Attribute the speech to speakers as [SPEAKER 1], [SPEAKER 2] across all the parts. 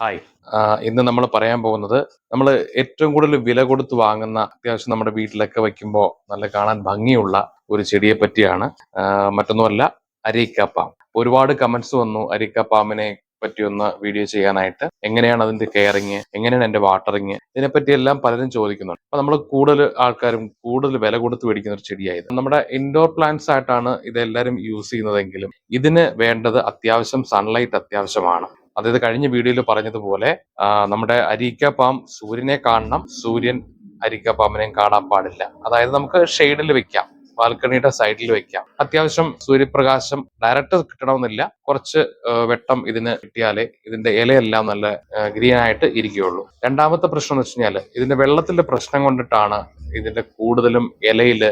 [SPEAKER 1] Hi ഇന്ന് നമ്മൾ പറയാൻ പോകുന്നത് നമ്മൾ ഏറ്റവും കൂടുതൽ വില കൊടുത്ത് വാങ്ങുന്ന അത്യാവശ്യം നമ്മുടെ വീട്ടിലൊക്കെ വെക്കുമ്പോൾ നല്ല കാണാൻ ഭംഗിയുള്ള ഒരു ചെടിയെ പറ്റിയാണ്. മറ്റൊന്നുമല്ല അരീക്കാപ്പാം ഒരുപാട് കമന്റ്സ് വന്നു അരീക്കാപ്പാമിനെ പറ്റിയൊന്ന് വീഡിയോ ചെയ്യാനായിട്ട്. എങ്ങനെയാണ് അതിന്റെ കെയറിങ് എങ്ങനെയാണ് എന്റെ വാട്ടറിങ് ഇതിനെപ്പറ്റി എല്ലാം പലരും ചോദിക്കുന്നുണ്ട്. അപ്പൊ നമ്മൾ കൂടുതൽ ആൾക്കാരും കൂടുതൽ വില കൊടുത്ത് മേടിക്കുന്ന ഒരു ചെടിയായത് നമ്മുടെ ഇൻഡോർ പ്ലാന്റ്സ് ആയിട്ടാണ് ഇതെല്ലാവരും യൂസ് ചെയ്യുന്നതെങ്കിലും ഇതിന് വേണ്ടത് അത്യാവശ്യം സൺലൈറ്റ് അത്യാവശ്യമാണ്. അതായത് കഴിഞ്ഞ വീഡിയോയിൽ പറഞ്ഞതുപോലെ നമ്മുടെ അരിക്കപ്പാം സൂര്യനെ കാണണം. സൂര്യൻ അരിക്കപ്പാമ്പിനെയും കാണാൻ പാടില്ല. അതായത് നമുക്ക് ഷെയ്ഡിൽ വെക്കാം. ബാൽക്കണിയുടെ സൈഡിൽ വെക്കാം. അത്യാവശ്യം സൂര്യപ്രകാശം ഡയറക്റ്റ് കിട്ടണമെന്നില്ല. കുറച്ച് വെട്ടം ഇതിന് കിട്ടിയാലേ ഇതിന്റെ ഇലയെല്ലാം നല്ല ഗ്രീൻ ആയിട്ട് ഇരിക്കുകയുള്ളൂ. രണ്ടാമത്തെ പ്രശ്നം എന്ന് വെച്ച് കഴിഞ്ഞാൽ ഇതിന്റെ വെള്ളത്തിന്റെ പ്രശ്നം കൊണ്ടിട്ടാണ് ഇതിന്റെ കൂടുതലും ഇലയിൽ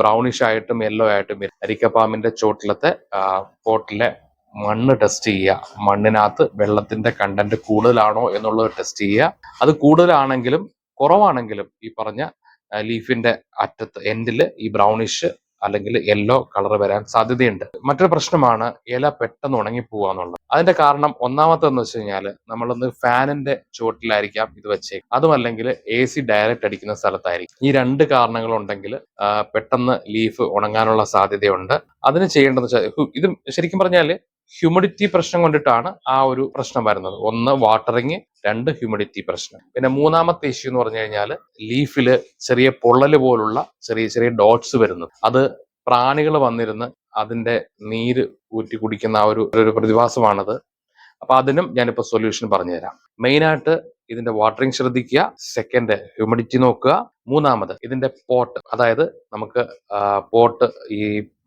[SPEAKER 1] ബ്രൗണിഷ് ആയിട്ടും യെല്ലോ ആയിട്ടും. അരിക്കപ്പാമ്പിന്റെ ചോട്ടിലത്തെ പോട്ടിലെ മണ്ണ് ടെസ്റ്റ് ചെയ്യുക. മണ്ണിനകത്ത് വെള്ളത്തിന്റെ കണ്ടന്റ് കൂടുതലാണോ എന്നുള്ളത് ടെസ്റ്റ് ചെയ്യുക. അത് കൂടുതലാണെങ്കിലും കുറവാണെങ്കിലും ഈ പറഞ്ഞ ലീഫിന്റെ അറ്റത്ത് എൻഡിൽ ഈ ബ്രൗണിഷ് അല്ലെങ്കിൽ യെല്ലോ കളർ വരാൻ സാധ്യതയുണ്ട്. മറ്റൊരു പ്രശ്നമാണ് ഇല പെട്ടെന്ന് ഉണങ്ങിപ്പോവുക എന്നുള്ളത്. അതിന്റെ കാരണം ഒന്നാമത്തെന്ന് വെച്ച് കഴിഞ്ഞാൽ നമ്മളൊന്ന് ഫാനിന്റെ ചുവട്ടിലായിരിക്കാം ഇത് വെച്ചേക്കും. അതുമല്ലെങ്കിൽ എ സി ഡയറക്റ്റ് അടിക്കുന്ന സ്ഥലത്തായിരിക്കും. ഈ രണ്ട് കാരണങ്ങൾ ഉണ്ടെങ്കിൽ പെട്ടെന്ന് ലീഫ് ഉണങ്ങാനുള്ള സാധ്യതയുണ്ട്. അതിന് ചെയ്യേണ്ടതെന്ന് വെച്ചാൽ ഇത് ശരിക്കും പറഞ്ഞാൽ ഹ്യൂമിഡിറ്റി പ്രശ്നം കൊണ്ടിട്ടാണ് ആ ഒരു പ്രശ്നം വരുന്നത്. ഒന്ന് വാട്ടറിങ് രണ്ട് ഹ്യൂമിഡിറ്റി പ്രശ്നം. പിന്നെ മൂന്നാമത്തെ ഇഷ്യൂ എന്ന് പറഞ്ഞു കഴിഞ്ഞാൽ ലീഫിൽ ചെറിയ പൊള്ളൽ പോലുള്ള ചെറിയ ചെറിയ ഡോട്ട്സ് വരുന്നത് അത് പ്രാണികൾ വന്നിരുന്ന് അതിന്റെ നീര് ഊറ്റി കുടിക്കുന്ന ആ ഒരു ഒരു പ്രതിഭാസമാണത്. അപ്പൊ അതിനും ഞാനിപ്പോ സൊല്യൂഷൻ പറഞ്ഞുതരാം. മെയിൻ ആയിട്ട് ഇതിന്റെ വാട്ടറിങ് ശ്രദ്ധിക്കുക. സെക്കൻഡ് ഹ്യൂമിഡിറ്റി നോക്കുക. മൂന്നാമത് ഇതിന്റെ പോട്ട് അതായത് നമുക്ക് പോട്ട് ഈ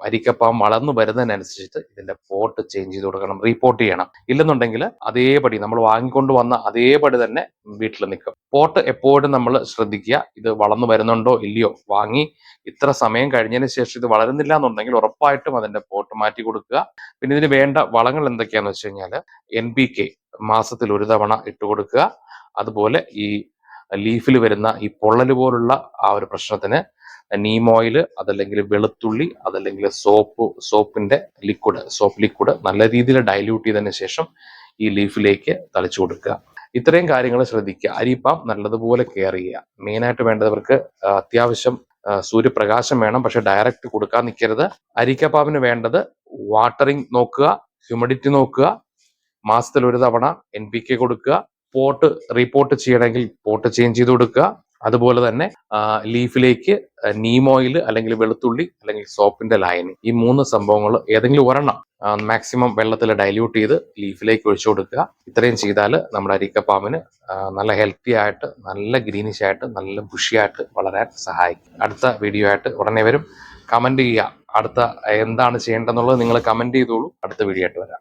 [SPEAKER 1] അരിക്കപ്പം വളർന്നു വരുന്നതിനനുസരിച്ചിട്ട് ഇതിന്റെ പോട്ട് ചേഞ്ച് ചെയ്ത് കൊടുക്കണം റീപോർട്ട് ചെയ്യണം. ഇല്ലെന്നുണ്ടെങ്കിൽ അതേപടി നമ്മൾ വാങ്ങിക്കൊണ്ട് വന്ന അതേപടി തന്നെ വീട്ടിൽ നിൽക്കും. പോട്ട് എപ്പോഴും നമ്മൾ ശ്രദ്ധിക്കുക. ഇത് വളർന്നു വരുന്നുണ്ടോ ഇല്ലയോ വാങ്ങി. ഇത്ര സമയം കഴിഞ്ഞതിന് ശേഷം ഇത് വളരുന്നില്ല എന്നുണ്ടെങ്കിൽ ഉറപ്പായിട്ടും അതിന്റെ പോട്ട് മാറ്റി കൊടുക്കുക. പിന്നെ ഇതിന് വേണ്ട വളങ്ങൾ എന്തൊക്കെയാന്ന് വെച്ച് കഴിഞ്ഞാൽ എൻ പി കെ മാസത്തിൽ ഒരു തവണ ഇട്ട് കൊടുക്കുക. അതുപോലെ ഈ ലീഫിൽ വരുന്ന ഈ പൊള്ളൽ പോലുള്ള ആ ഒരു പ്രശ്നത്തിന് നീം ഓയിൽ അതല്ലെങ്കിൽ വെളുത്തുള്ളി അതല്ലെങ്കിൽ സോപ്പ് സോപ്പിന്റെ ലിക്വിഡ് സോപ്പ് ലിക്വിഡ് നല്ല രീതിയിൽ ഡൈല്യൂട്ട് ചെയ്തതിന് ശേഷം ഈ ലീഫിലേക്ക് തളിച്ചു കൊടുക്കുക. ഇത്രയും കാര്യങ്ങൾ ശ്രദ്ധിക്കുക. അരിപ്പാം നല്ലതുപോലെ കെയർ ചെയ്യുക. മെയിനായിട്ട് വേണ്ടവർക്ക് അത്യാവശ്യം സൂര്യപ്രകാശം വേണം. പക്ഷെ ഡയറക്റ്റ് കൊടുക്കാൻ നിൽക്കരുത്. അരിക്കപ്പാവിന് വേണ്ടത് വാട്ടറിങ് നോക്കുക ഹ്യൂമിഡിറ്റി നോക്കുക മാസത്തിൽ ഒരു തവണ എൻ പി കെ കൊടുക്കുക. പോട്ട് റീപോർട്ട് ചെയ്യണമെങ്കിൽ പോട്ട് ചേഞ്ച് ചെയ്ത് കൊടുക്കുക. അതുപോലെ തന്നെ ലീഫിലേക്ക് നീം ഓയിൽ അല്ലെങ്കിൽ വെളുത്തുള്ളി അല്ലെങ്കിൽ സോപ്പിന്റെ ലായനി ഈ മൂന്ന് സംഭവങ്ങൾ ഏതെങ്കിലും ഒരെണ്ണം മാക്സിമം വെള്ളത്തിൽ ഡൈല്യൂട്ട് ചെയ്ത് ലീഫിലേക്ക് ഒഴിച്ചു കൊടുക്കുക. ഇത്രയും ചെയ്താൽ നമ്മുടെ അരിക്കപ്പാമ്പിന് നല്ല ഹെൽത്തി ആയിട്ട് നല്ല ഗ്രീനിഷ് ആയിട്ട് നല്ല ബുഷിയായിട്ട് വളരാൻ സഹായിക്കും. അടുത്ത വീഡിയോ ആയിട്ട് ഉടനെ വരും. കമന്റ് ചെയ്യുക. അടുത്ത എന്താണ് ചെയ്യേണ്ടതെന്നുള്ളത് നിങ്ങൾ കമന്റ് ചെയ്തോളൂ. അടുത്ത വീഡിയോ ആയിട്ട് വരാം.